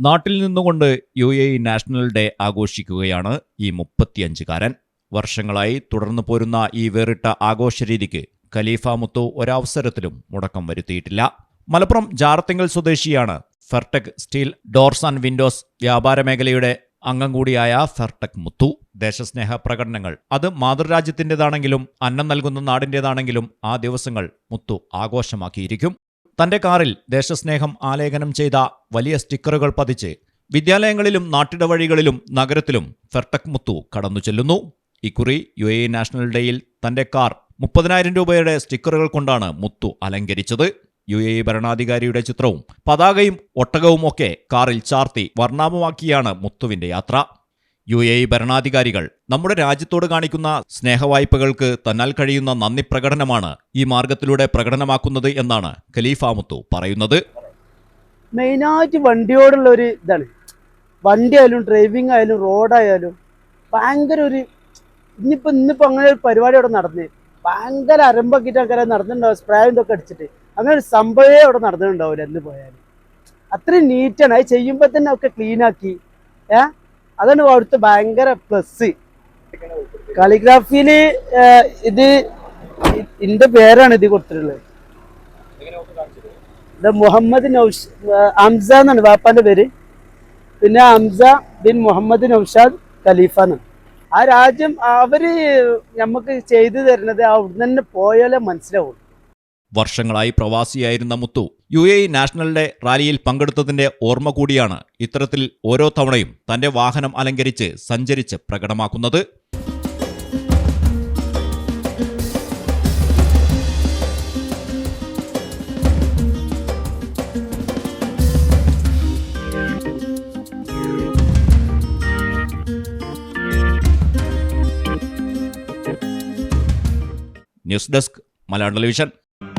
നാട്ടിൽ നിന്നുകൊണ്ട് U A national day ആഘോഷിക്കുകയാണ് ഈ മുപ്പത്തിയഞ്ചുകാരൻ. വർഷങ്ങളായി തുടർന്നു പോരുന്ന ഈ വേറിട്ട ആഘോഷ രീതിക്ക് ഖലീഫ മുത്തു ഒരവസരത്തിലും മുടക്കം വരുത്തിയിട്ടില്ല. മലപ്പുറം ജാർത്തിങ്കൽ സ്വദേശിയാണ് Fertech steel doors and windows വ്യാപാര മേഖലയുടെ അംഗം കൂടിയായ ഫെർടെക് മുത്തു. ദേശസ്നേഹ പ്രകടനങ്ങൾ അത് മാതൃരാജ്യത്തിന്റെതാണെങ്കിലും അന്നം നൽകുന്ന നാടിന്റെതാണെങ്കിലും ആ ദിവസങ്ങൾ മുത്തു ആഘോഷമാക്കിയിരിക്കും. തന്റെ കാറിൽ ദേശസ്നേഹം ആലേഖനം ചെയ്ത വലിയ സ്റ്റിക്കറുകൾ പതിച്ച് വിദ്യാലയങ്ങളിലും നാട്ടിടവഴികളിലും നഗരത്തിലും ഫെർട്ടക് മുത്തു കടന്നു ചെല്ലുന്നു. ഇക്കുറി യു എ നാഷണൽ ഡേയിൽ തന്റെ കാർ മുപ്പതിനായിരം രൂപയുടെ സ്റ്റിക്കറുകൾ കൊണ്ടാണ് മുത്തു അലങ്കരിച്ചത്. യു എ ഭരണാധികാരിയുടെ ചിത്രവും പതാകയും ഒട്ടകവും ഒക്കെ കാറിൽ ചാർത്തി വർണാഭമാക്കിയാണ് മുത്തുവിന്റെ യാത്ര. യു എ ഭരണാധികാരികൾ നമ്മുടെ രാജ്യത്തോട് കാണിക്കുന്ന സ്നേഹവായ്പകൾക്ക് തന്നാൽ കഴിയുന്ന നന്ദി പ്രകടനമാണ് ഈ മാർഗത്തിലൂടെ പ്രകടനമാക്കുന്നത് എന്നാണ് ഖലീഫ മുത്തു പറയുന്നത്. മെയിനായിട്ട് വണ്ടിയോടുള്ള ഒരു ഇതാണ്. വണ്ടി ആയാലും ഡ്രൈവിംഗ് ആയാലും റോഡായാലും ഭയങ്കര ഒരു ഇന്നിപ്പോൾ ഇന്നിപ്പോൾ അങ്ങനെ ഒരു പരിപാടി അവിടെ നടന്ന് ഭയങ്കര അരമ്പക്കിട്ട് അങ്ങനെ നടന്നിട്ടുണ്ടാവും സ്പ്രേ ഇതൊക്കെ അടിച്ചിട്ട്. അങ്ങനെ ഒരു സംഭവമേ അവിടെ നടന്നിട്ടുണ്ടാവില്ല എന്ന് പോയാൽ അത്രയും നീറ്റാണ് അത് ചെയ്യുമ്പോൾ തന്നെ ഒക്കെ ക്ലീനാക്കി ഏ? അതാണ് അവിടുത്തെ ഭയങ്കര പ്ലസ് കാലിഗ്രാഫിയിൽ ഇത് ഇതിന്റെ പേരാണ് ഇത് കൊടുത്തിട്ടുള്ളത്. മുഹമ്മദ് നൗഷ് ഹംസ എന്നാണ് വാപ്പാന്റെ പേര്. പിന്നെ ഹംസ ബിൻ മുഹമ്മദ് നൌഷാദ് ഖലീഫ എന്നാണ്. ആ രാജ്യം അവർ നമുക്ക് ചെയ്തു തരുന്നത് അവിടുന്ന് തന്നെ പോയാലേ മനസ്സിലാവും വർഷങ്ങളായി പ്രവാസിയായിരുന്ന മുത്തു യു എ നാഷണലിന്റെ റാലിയിൽ പങ്കെടുത്തതിന്റെ ഓർമ്മ കൂടിയാണ് ഇത്തരത്തിൽ ഓരോ തവണയും തന്റെ വാഹനം അലങ്കരിച്ച് സഞ്ചരിച്ച് പ്രകടമാക്കുന്നത്. News desk Malayalam television.